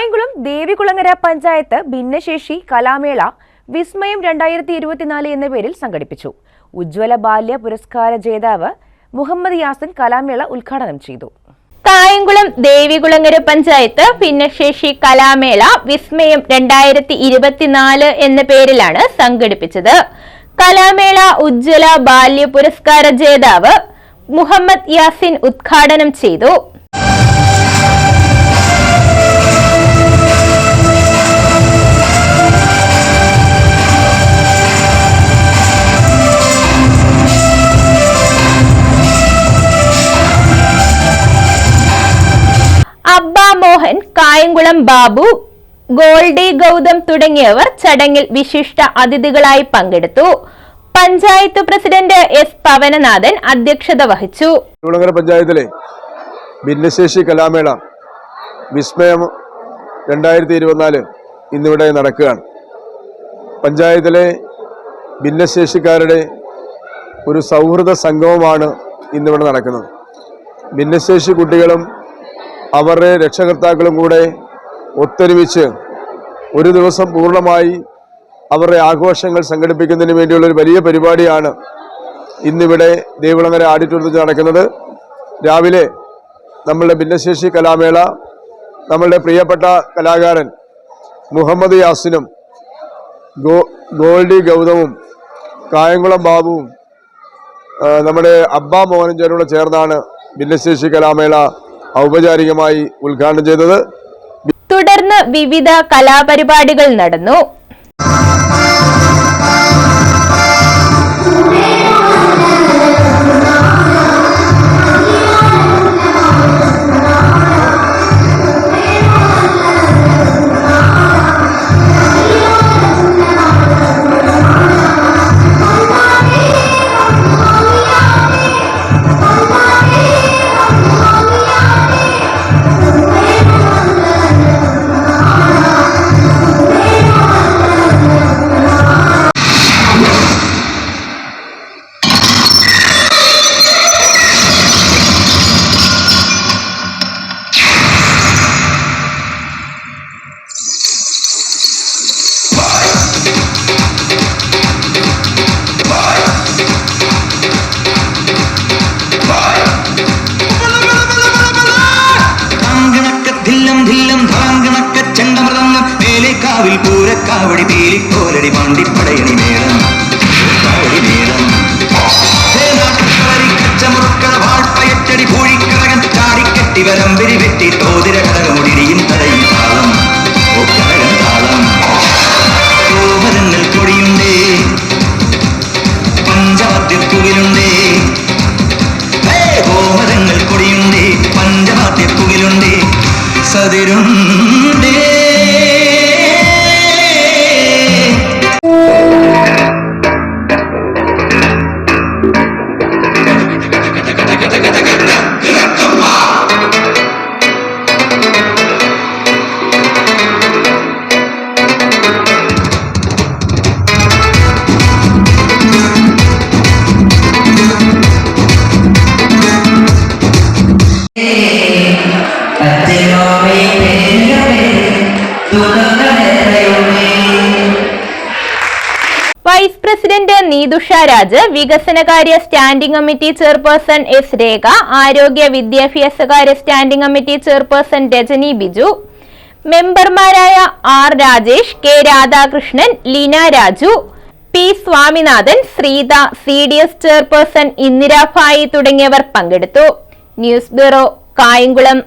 കായംകുളം ദേവികുളങ്ങര പഞ്ചായത്ത് ഭിന്നശേഷി കലാമേള വിസ്മയം രണ്ടായിരത്തി ഇരുപത്തിനാല് എന്ന പേരിൽ സംഘടിപ്പിച്ചു. ഉജ്ജ്വല ബാല്യ പുരസ്കാര ജേതാവ് മുഹമ്മദ് യാസിൻ കലാമേള ഉദ്ഘാടനം ചെയ്തു. കായംകുളം ദേവികുളങ്ങര പഞ്ചായത്ത് ഭിന്നശേഷി കലാമേള വിസ്മയം രണ്ടായിരത്തി ഇരുപത്തിനാല് എന്ന പേരിലാണ് സംഘടിപ്പിച്ചത്. കലാമേള ഉജ്ജ്വല ബാല്യ പുരസ്കാര ജേതാവ് മുഹമ്മദ് യാസിൻ ഉദ്ഘാടനം ചെയ്തു. കായംകുളം ബാബു ഗോൾഡി ഗൗതം തുടങ്ങിയവർ ചടങ്ങിൽ വിശിഷ്ട അതിഥികളായി പങ്കെടുത്തു. പഞ്ചായത്ത് പ്രസിഡന്റ് എസ് പവനനാഥൻ അധ്യക്ഷത വഹിച്ചു. പഞ്ചായത്തിലെ ഭിന്നശേഷി കലാമേള വിസ്മയം രണ്ടായിരത്തി ഇരുപത്തിനാല് ഇന്നിവിടെ നടക്കുകയാണ്. പഞ്ചായത്തിലെ ഭിന്നശേഷിക്കാരുടെ ഒരു സൗഹൃദ സംഗമമാണ് ഇന്നിവിടെ നടക്കുന്നത്. ഭിന്നശേഷി കുട്ടികളും അവരുടെ രക്ഷകർത്താക്കളും കൂടെ ഒത്തൊരുമിച്ച് ഒരു ദിവസം പൂർണമായി അവരുടെ ആഘോഷങ്ങൾ സംഘടിപ്പിക്കുന്നതിന് വേണ്ടിയുള്ള ഒരു വലിയ പരിപാടിയാണ് ഇന്നിവിടെ ദേവിളങ്ങര ആഡിറ്റോറിയത്തിൽ നടക്കുന്നത്. രാവിലെ നമ്മളുടെ ഭിന്നശേഷി കലാമേള നമ്മളുടെ പ്രിയപ്പെട്ട കലാകാരൻ മുഹമ്മദ് യാസിനും ഗോ ഗോൾഡി ഗൗതമും കായംകുളം ബാബുവും നമ്മുടെ അബ്ബാ മോഹനും ചേർന്നുള്ള ചേർന്നാണ് ഭിന്നശേഷി കലാമേള ഔപചാരികമായി ഉദ്ഘാടനം ചെയ്തത് തുടർന്ന് വിവിധ കലാപരിപാടികൾ നടന്നു. മേലേക്കാവിൽ പൂരക്കാവടി പീലിക്കോലടി മാണ്ടിപ്പടയണി മേളം. കാവടി മേളം. കച്ചമുറുക്കട വാഴ്പയറ്റടി പൂഴിക്കടകൻ ചാടിക്കെട്ടി വരമ്പിരി വെട്ടി തോതിര പ്രസിഡന്റ് നീതുഷ രാജ് വികസനകാര്യ standing committee chairperson S Rekha ആരോഗ്യ വിദ്യാഭ്യാസകാര്യ standing committee chairperson Rajani Biju മെമ്പർമാരായ R Rajesh K Radhakrishnan Leena Raju P Swaminathan Sreetha C D S chairperson Indirabhai തുടങ്ങിയവർ പങ്കെടുത്തു. News bureau Kayamkulam.